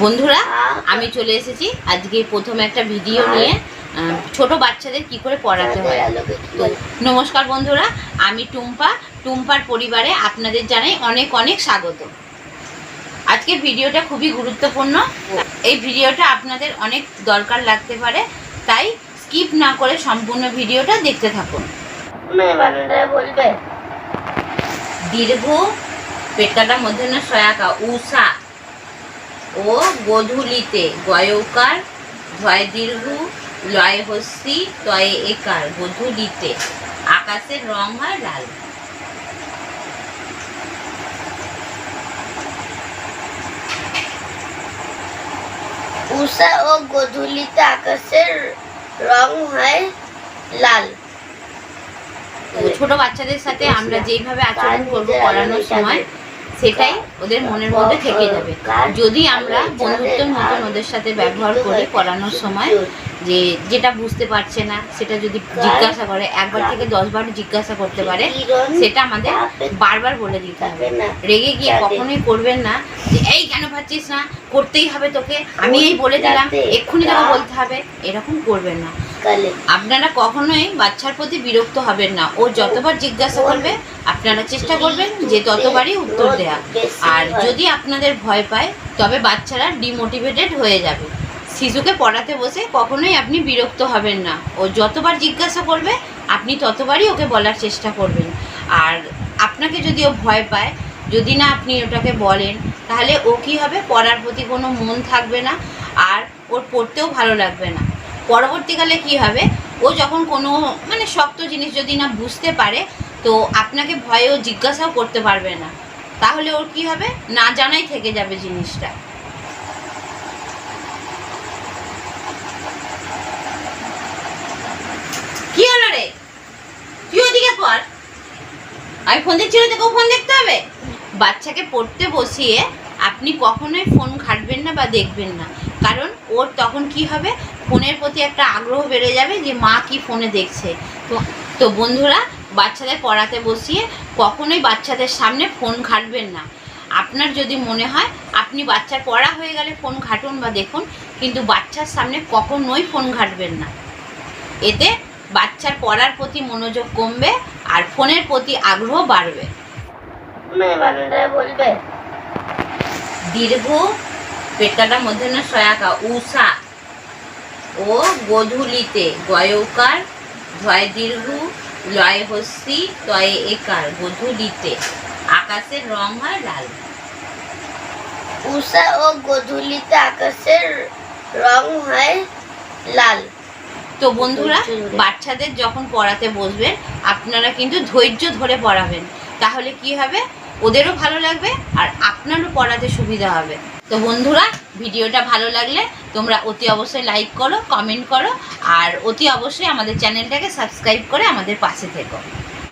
বন্ধুরা, আমি চলে এসেছি আজকে প্রথম একটা ভিডিও নিয়ে ছোট বাচ্চাদের কি করে পড়াতে হয়। তো নমস্কার বন্ধুরা, আমি টুম্পা, টুম্পার পরিবারে আপনাদের জানাই অনেক অনেক স্বাগত। আজকের ভিডিওটা খুবই গুরুত্বপূর্ণ। এই ভিডিওটা আপনাদের অনেক দরকার লাগতে পারে, তাই স্কিপ না করে সম্পূর্ণ ভিডিওটা দেখতে থাকুন। দীর্ঘ পেটকাটা মধ্যে না সয়াকা, উষা ও গধূলিতে গয়কার ধয় দীর্ঘ লয় হস্তি তয়ে একার গধূলিতে। আকাশের রং হয় লাল। উষা ও গধূলিতে আকাশের রং হয় লাল। ছোট বাচ্চাদের সাথে আমরা যেইভাবে আচরণ করব পড়ানোর সময় সেটাই ওদের মনের মধ্যে থেকে যাবে। যদি আমরা বন্ধুত্বের মতন ওদের সাথে ব্যবহার করি পড়ানোর সময়, যে যেটা বুঝতে পারছে না, সেটা যদি জিজ্ঞাসা করে, একবার থেকে দশবার জিজ্ঞাসা করতে পারে, সেটা আমাদের বারবার বলে দিতে হবে। রেগে গিয়ে কখনোই করবেন না যে, এই কেন পাচ্ছিস না? করতেই হবে তোকে। আমি এই বলে দিলাম, এক্ষুনি তোকে বলতে হবে। এরকম করবেন না। কালে আপনারা কখনোই বাচ্চার প্রতি বিরক্ত হবেন না। ও যতবার জিজ্ঞাসা করবে, আপনারা চেষ্টা করবেন যে ততবারই উত্তর দেয়া। আর যদি আপনাদের ভয় পায়, তবে বাচ্চারা ডিমোটিভেটেড হয়ে যাবে। শিশুকে পড়াতে বসে কখনোই আপনি বিরক্ত হবেন না। ও যতবার জিজ্ঞাসা করবে, আপনি ততবারই ওকে বলার চেষ্টা করবেন। আর আপনাকে যদি ও ভয় পায়, যদি না আপনি ওটাকে বলেন, তাহলে ও কী হবে? পড়ার প্রতি কোনো মন থাকবে না, আর ওর পড়তেও ভালো লাগবে না। পরবর্তীকালে কি হবে? ও যখন কোনো মানে শক্ত জিনিস যদি না বুঝতে পারে, তো আপনাকে ভয়েও জিজ্ঞাসাও করতে পারবে না। তাহলে ওর কি হবে? না জানাই থেকে যাবে জিনিসটা। কি হলো রে? তুই ওদিকে পড় আমি ফোন দেখছি না, তোকেও ফোন দেখতে হবে? বাচ্চাকে পড়তে বসিয়ে আপনি কখনোই ফোন ঘাটবেন বা দেখবেন না। কারণ ওর তখন কি হবে? ফোনের প্রতি একটা আগ্রহ বেড়ে যাবে যে মা কি ফোনে দেখছে। তো তো বন্ধুরা বাচ্চাদের পড়াতে বসিয়ে কখনোই বাচ্চাদের সামনে ফোন ঘাটবেন না। আপনার যদি মনে হয় আপনি বাচ্চার পড়া হয়ে গেলে ফোন ঘাটুন বা দেখুন কিন্তু বাচ্চার সামনে কখনোই ফোন ঘাটবেন না। এতে বাচ্চার পড়ার প্রতি মনোযোগ কমবে আর ফোনের প্রতি আগ্রহ বাড়বে। বলবে দীর্ঘ পেটকাটা মধ্যে না সয়াকা উষা। ও গধূলিতে গয়কার ধয় দীর্ঘ লয় হস্তি তয়ে একার গধূলিতে। আকাশের রং হয় লাল। উষা ও গধূলিতে আকাশের রং হয় লাল। তো বন্ধুরা বাচ্চাদের যখন পড়াতে বসবেন আপনারা কিন্তু ধৈর্য ধরে পড়াবেন। তাহলে কি হবে? ওদেরও ভালো লাগবে আর আপনারও পড়াতে সুবিধা হবে। তো বন্ধুরা, ভিডিওটা ভালো লাগলে তোমরা অতি অবশ্যই লাইক করো, কমেন্ট করো, আর অতি অবশ্যই আমাদের চ্যানেলটাকে সাবস্ক্রাইব করে আমাদের পাশে থেকো।